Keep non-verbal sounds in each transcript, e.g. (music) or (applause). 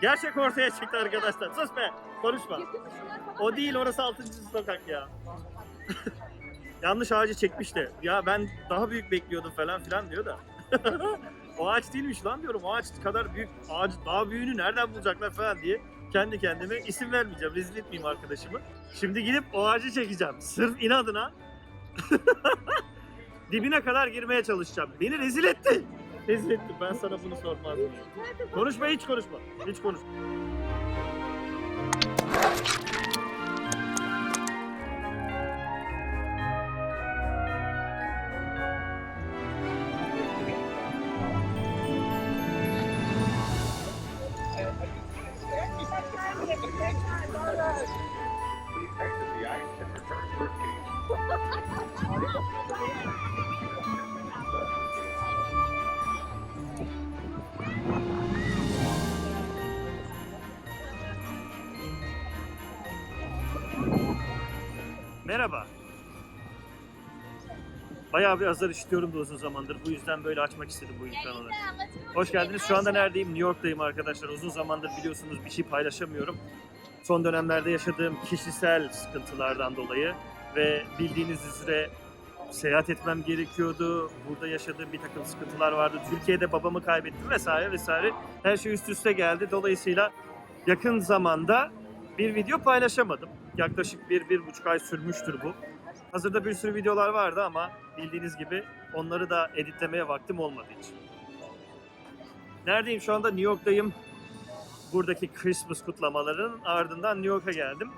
Gerçek ortaya çıktı arkadaşlar. Sus be. Konuşma. O değil orası 6. sokak ya. (laughs) Yanlış ağacı çekmiş de. Ya ben daha büyük bekliyordum falan filan diyor da. (laughs) o ağaç değilmiş lan diyorum. O ağaç kadar büyük ağaç daha büyüğünü nereden bulacaklar falan diye kendi kendime isim vermeyeceğim. Rezil etmeyeyim arkadaşımı. Şimdi gidip o ağacı çekeceğim. Sırf inadına (laughs) dibine kadar girmeye çalışacağım. Beni rezil etti. Rezil etti. Ben sana bunu sormazdım. Konuşma hiç konuşma. Hiç konuşma. Merhaba. Bayağı bir azar işitiyorum da uzun zamandır. Bu yüzden böyle açmak istedim bu imkanı. Hoş geldiniz. Şu anda neredeyim? New York'tayım arkadaşlar. Uzun zamandır biliyorsunuz bir şey paylaşamıyorum. Son dönemlerde yaşadığım kişisel sıkıntılardan dolayı ve bildiğiniz üzere seyahat etmem gerekiyordu. Burada yaşadığım bir takım sıkıntılar vardı. Türkiye'de babamı kaybettim vesaire vesaire. Her şey üst üste geldi. Dolayısıyla yakın zamanda bir video paylaşamadım. Yaklaşık bir, bir buçuk ay sürmüştür bu. Hazırda bir sürü videolar vardı ama bildiğiniz gibi onları da editlemeye vaktim olmadığı için. Neredeyim? Şu anda New York'tayım. Buradaki Christmas kutlamalarının ardından New York'a geldim.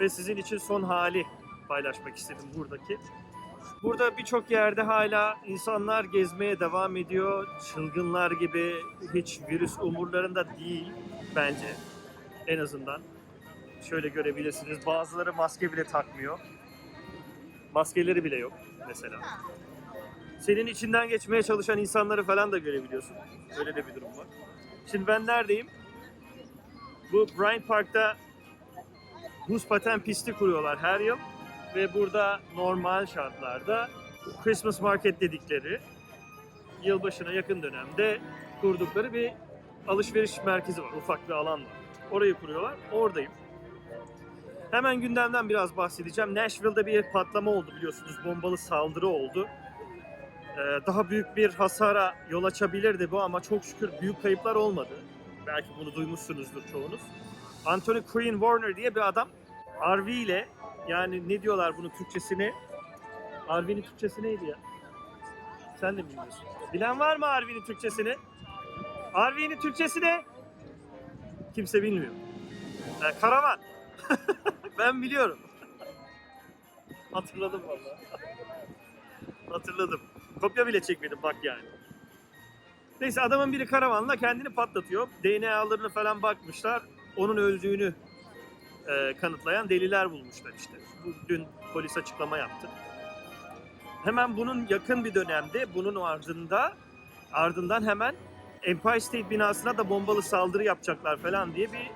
Ve sizin için son hali paylaşmak istedim buradaki. Burada birçok yerde hala insanlar gezmeye devam ediyor. Çılgınlar gibi hiç virüs umurlarında değil bence en azından. Şöyle görebilirsiniz. Bazıları maske bile takmıyor. Maskeleri bile yok mesela. Senin içinden geçmeye çalışan insanları falan da görebiliyorsun. Öyle de bir durum var. Şimdi ben neredeyim? Bu Bryant Park'ta buz paten pisti kuruyorlar her yıl. Ve burada normal şartlarda Christmas Market dedikleri yılbaşına yakın dönemde kurdukları bir alışveriş merkezi var. Ufak bir alan var. Orayı kuruyorlar. Oradayım. Hemen gündemden biraz bahsedeceğim. Nashville'da bir patlama oldu biliyorsunuz. Bombalı saldırı oldu. Ee, daha büyük bir hasara yol açabilirdi bu ama çok şükür büyük kayıplar olmadı. Belki bunu duymuşsunuzdur çoğunuz. Anthony Quinn Warner diye bir adam RV ile yani ne diyorlar bunun Türkçesini? RV'nin Türkçesi neydi ya? Sen de bilmiyorsun. Bilen var mı RV'nin Türkçesini? RV'nin Türkçesi ne? Kimse bilmiyor. Ee, karavan. (laughs) ben biliyorum. (laughs) Hatırladım vallahi. Hatırladım. Kopya bile çekmedim bak yani. Neyse adamın biri karavanla kendini patlatıyor. DNA'larını falan bakmışlar. Onun öldüğünü e, kanıtlayan deliller bulmuşlar işte. Bu, dün polis açıklama yaptı. Hemen bunun yakın bir dönemde bunun ardında ardından hemen Empire State binasına da bombalı saldırı yapacaklar falan diye bir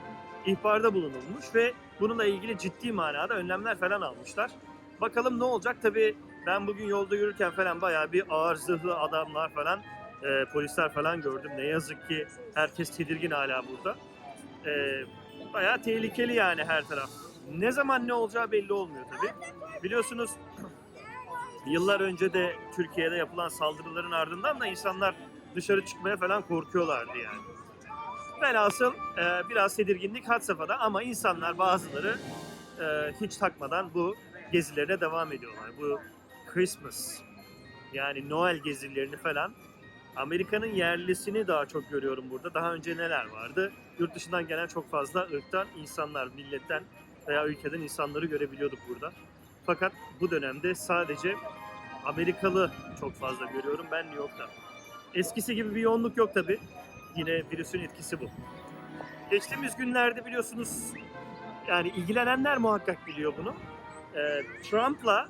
ihbarda bulunulmuş ve bununla ilgili ciddi manada önlemler falan almışlar. Bakalım ne olacak? Tabii ben bugün yolda yürürken falan bayağı bir ağır zırhlı adamlar falan, e, polisler falan gördüm. Ne yazık ki herkes tedirgin hala burada. E, bayağı tehlikeli yani her taraf. Ne zaman ne olacağı belli olmuyor tabii. Biliyorsunuz yıllar önce de Türkiye'de yapılan saldırıların ardından da insanlar dışarı çıkmaya falan korkuyorlardı yani. Velhasıl e, biraz tedirginlik had safhada ama insanlar bazıları e, hiç takmadan bu gezilerine devam ediyorlar. Bu Christmas yani Noel gezilerini falan Amerika'nın yerlisini daha çok görüyorum burada. Daha önce neler vardı? Yurt dışından gelen çok fazla ırktan insanlar, milletten veya ülkeden insanları görebiliyorduk burada. Fakat bu dönemde sadece Amerikalı çok fazla görüyorum ben New York'ta. Eskisi gibi bir yoğunluk yok tabi. Yine virüsün etkisi bu. Geçtiğimiz günlerde biliyorsunuz yani ilgilenenler muhakkak biliyor bunu. Ee, Trump'la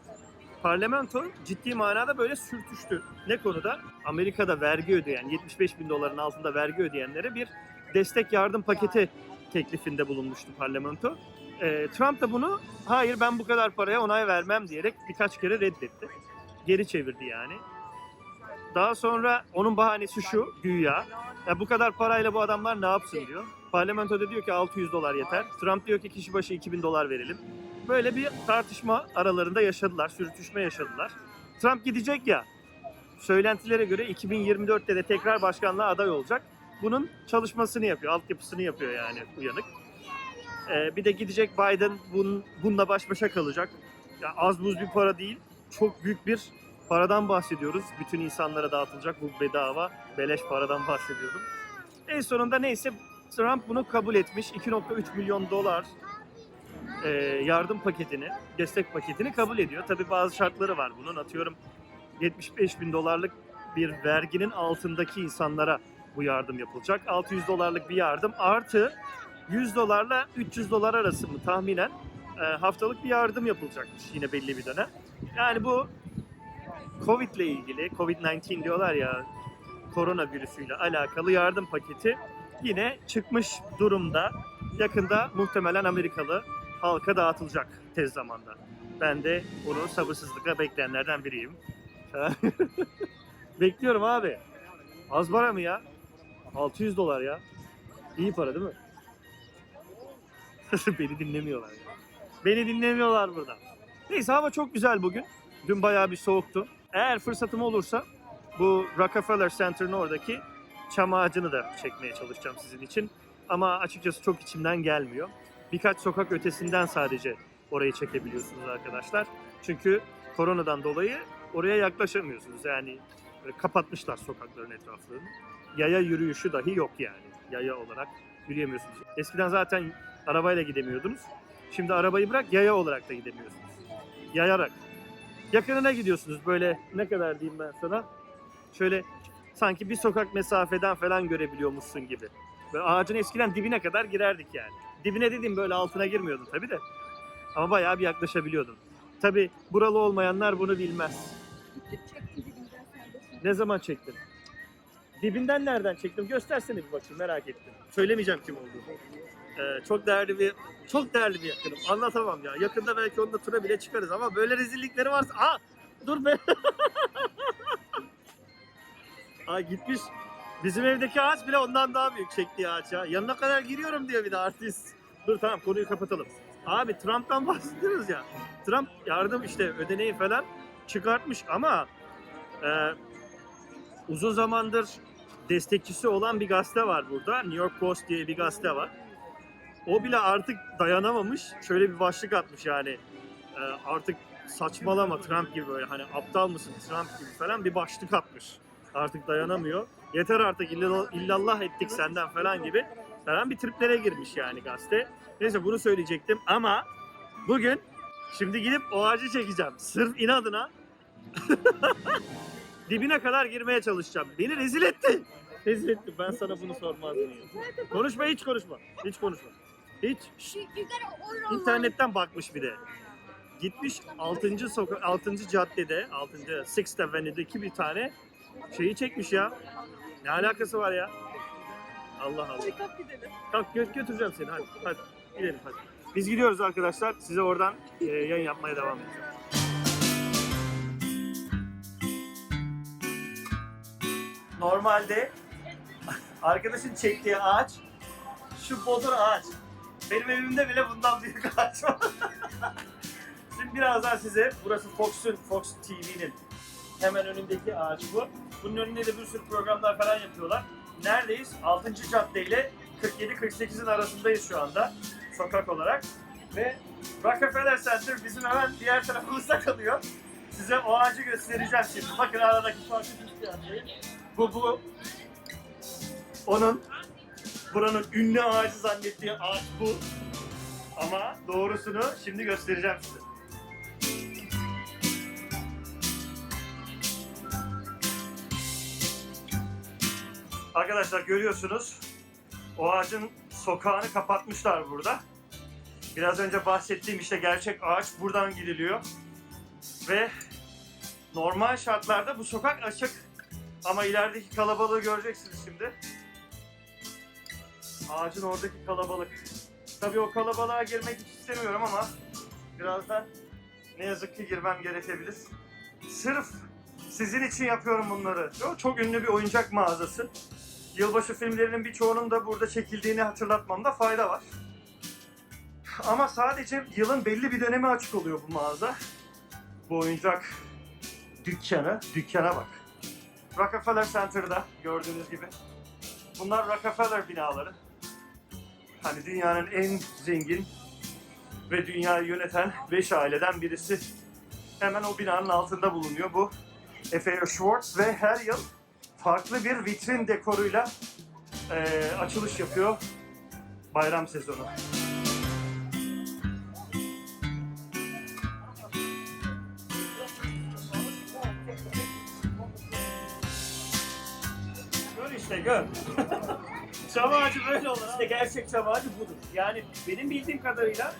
parlamento ciddi manada böyle sürtüştü. Ne konuda? Amerika'da vergi ödeyen, 75 bin doların altında vergi ödeyenlere bir destek yardım paketi teklifinde bulunmuştu parlamento. Ee, Trump da bunu hayır ben bu kadar paraya onay vermem diyerek birkaç kere reddetti. Geri çevirdi yani. Daha sonra onun bahanesi şu güya. Ya bu kadar parayla bu adamlar ne yapsın diyor. Parlamentoda diyor ki 600 dolar yeter. Trump diyor ki kişi başı 2000 dolar verelim. Böyle bir tartışma aralarında yaşadılar, sürtüşme yaşadılar. Trump gidecek ya, söylentilere göre 2024'te de tekrar başkanlığa aday olacak. Bunun çalışmasını yapıyor, altyapısını yapıyor yani uyanık. Ee, bir de gidecek Biden bun, bununla baş başa kalacak. Ya az buz bir para değil, çok büyük bir paradan bahsediyoruz. Bütün insanlara dağıtılacak bu bedava, beleş paradan bahsediyorum. En sonunda neyse Trump bunu kabul etmiş. 2.3 milyon dolar e, yardım paketini, destek paketini kabul ediyor. Tabii bazı şartları var bunun. Atıyorum 75 bin dolarlık bir verginin altındaki insanlara bu yardım yapılacak. 600 dolarlık bir yardım artı 100 dolarla 300 dolar arası mı tahminen e, haftalık bir yardım yapılacakmış yine belli bir dönem. Yani bu Covid ile ilgili, Covid-19 diyorlar ya koronavirüsüyle alakalı yardım paketi yine çıkmış durumda. Yakında muhtemelen Amerikalı halka dağıtılacak tez zamanda. Ben de bunu sabırsızlıkla bekleyenlerden biriyim. (laughs) Bekliyorum abi. Az para mı ya? 600 dolar ya. İyi para değil mi? (laughs) Beni dinlemiyorlar ya. Beni dinlemiyorlar burada. Neyse hava çok güzel bugün. Dün bayağı bir soğuktu. Eğer fırsatım olursa bu Rockefeller Center'ın oradaki çam ağacını da çekmeye çalışacağım sizin için. Ama açıkçası çok içimden gelmiyor. Birkaç sokak ötesinden sadece orayı çekebiliyorsunuz arkadaşlar. Çünkü koronadan dolayı oraya yaklaşamıyorsunuz. Yani kapatmışlar sokakların etraflarını. Yaya yürüyüşü dahi yok yani. Yaya olarak yürüyemiyorsunuz. Eskiden zaten arabayla gidemiyordunuz. Şimdi arabayı bırak yaya olarak da gidemiyorsunuz. Yayarak. Yakınına gidiyorsunuz böyle ne kadar diyeyim ben sana. Şöyle sanki bir sokak mesafeden falan görebiliyormuşsun gibi. Böyle ağacın eskiden dibine kadar girerdik yani. Dibine dediğim böyle altına girmiyordun tabii de. Ama bayağı bir yaklaşabiliyordun. Tabii buralı olmayanlar bunu bilmez. Ne zaman çektin? Dibinden nereden çektim? Göstersene bir bakayım merak ettim. Söylemeyeceğim kim olduğunu. Ee, çok değerli bir çok değerli bir yakınım. Anlatamam ya. Yakında belki onunla tura bile çıkarız ama böyle rezillikleri varsa... Aa! Dur be! (laughs) Aa gitmiş. Bizim evdeki ağaç bile ondan daha büyük çektiği ağaç ya. Yanına kadar giriyorum diyor bir de artist. Dur tamam konuyu kapatalım. Abi Trump'tan (laughs) bahsediyoruz ya. Trump yardım işte ödeneği falan çıkartmış ama e, uzun zamandır destekçisi olan bir gazete var burada. New York Post diye bir gazete var. O bile artık dayanamamış. Şöyle bir başlık atmış yani. E, artık saçmalama Trump gibi böyle hani aptal mısın Trump gibi falan bir başlık atmış. Artık dayanamıyor. Yeter artık illallah, ettik senden falan gibi falan bir triplere girmiş yani gazete. Neyse bunu söyleyecektim ama bugün şimdi gidip o ağacı çekeceğim. Sırf inadına (laughs) dibine kadar girmeye çalışacağım. Beni rezil etti. Rezil etti. Ben sana bunu sormazdım. Konuşma hiç konuşma. Hiç konuşma. Hiç. Şu yukarı oralar. İnternetten bakmış bir de. Gitmiş 6. sokak 6. caddede 6. Sixth Avenue'deki bir tane şeyi çekmiş ya. Ne alakası var ya? Allah Allah. Hadi kalk gidelim. Kalk gö- götüreceğim seni hadi. Hadi gidelim hadi. Biz gidiyoruz arkadaşlar. Size oradan e, yayın yapmaya devam edeceğim. Normalde arkadaşın çektiği ağaç şu bodur ağaç. Benim evimde bile bundan büyük (laughs) ağaç var. Şimdi birazdan size burası Fox'un, Fox TV'nin hemen önündeki ağaç bu. Bunun önünde de bir sürü programlar falan yapıyorlar. Neredeyiz? 6. cadde ile 47-48'in arasındayız şu anda sokak olarak. Ve Rockefeller Center bizim hemen diğer tarafımızda kalıyor. Size o ağacı göstereceğim şimdi. Bakın aradaki farkı göstereyim. Bu bu onun buranın ünlü ağacı zannettiği ağaç bu. Ama doğrusunu şimdi göstereceğim size. Arkadaşlar görüyorsunuz o ağacın sokağını kapatmışlar burada. Biraz önce bahsettiğim işte gerçek ağaç buradan gidiliyor. Ve normal şartlarda bu sokak açık. Ama ilerideki kalabalığı göreceksiniz şimdi. Ağacın oradaki kalabalık. Tabii o kalabalığa girmek hiç istemiyorum ama birazdan ne yazık ki girmem gerekebilir. Sırf sizin için yapıyorum bunları. Çok, ünlü bir oyuncak mağazası. Yılbaşı filmlerinin birçoğunun da burada çekildiğini hatırlatmamda fayda var. Ama sadece yılın belli bir dönemi açık oluyor bu mağaza. Bu oyuncak dükkanı, dükkana bak. Rockefeller Center'da gördüğünüz gibi. Bunlar Rockefeller binaları. Hani dünyanın en zengin ve dünyayı yöneten 5 aileden birisi. Hemen o binanın altında bulunuyor bu F.A. Schwartz ve her yıl farklı bir vitrin dekoruyla eee, açılış yapıyor bayram sezonu. Gör işte gör. (laughs) çam ağacı böyle olur. İşte gerçek çam ağacı budur. Yani benim bildiğim kadarıyla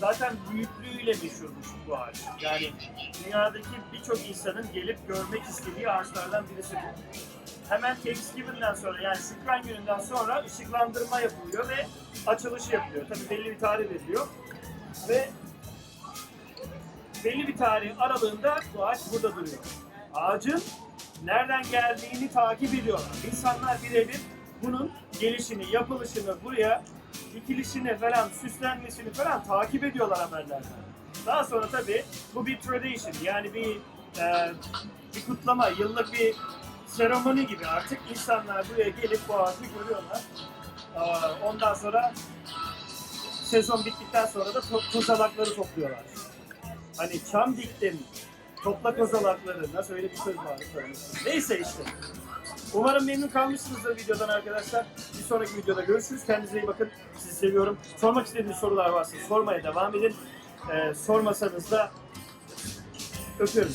zaten büyüklüğüyle meşhurmuş bu ağaç. Yani dünyadaki birçok insanın gelip görmek istediği ağaçlardan birisi bu. Hemen Thanksgiving'den sonra yani Şükran gününden sonra ışıklandırma yapılıyor ve açılışı yapılıyor. Tabii belli bir tarih veriliyor. Ve belli bir tarih aralığında bu ağaç burada duruyor. Ağacın nereden geldiğini takip ediyorlar. İnsanlar birebir bunun gelişini, yapılışını, buraya dikilişini falan, süslenmesini falan takip ediyorlar haberlerden. Daha sonra tabii bu bir tradition yani bir e, bir kutlama, yıllık bir seremoni gibi artık insanlar buraya gelip bu ağacı görüyorlar. Aa, Ondan sonra sezon bittikten sonra da to- kozalakları topluyorlar. Hani çam diktim, topla kozalakları. Nasıl öyle bir söz var? Neyse işte. Umarım memnun kalmışsınızdır videodan arkadaşlar. Bir sonraki videoda görüşürüz. Kendinize iyi bakın. Sizi seviyorum. Sormak istediğiniz sorular varsa sormaya devam edin. Ee, sormasanız da öpüyorum.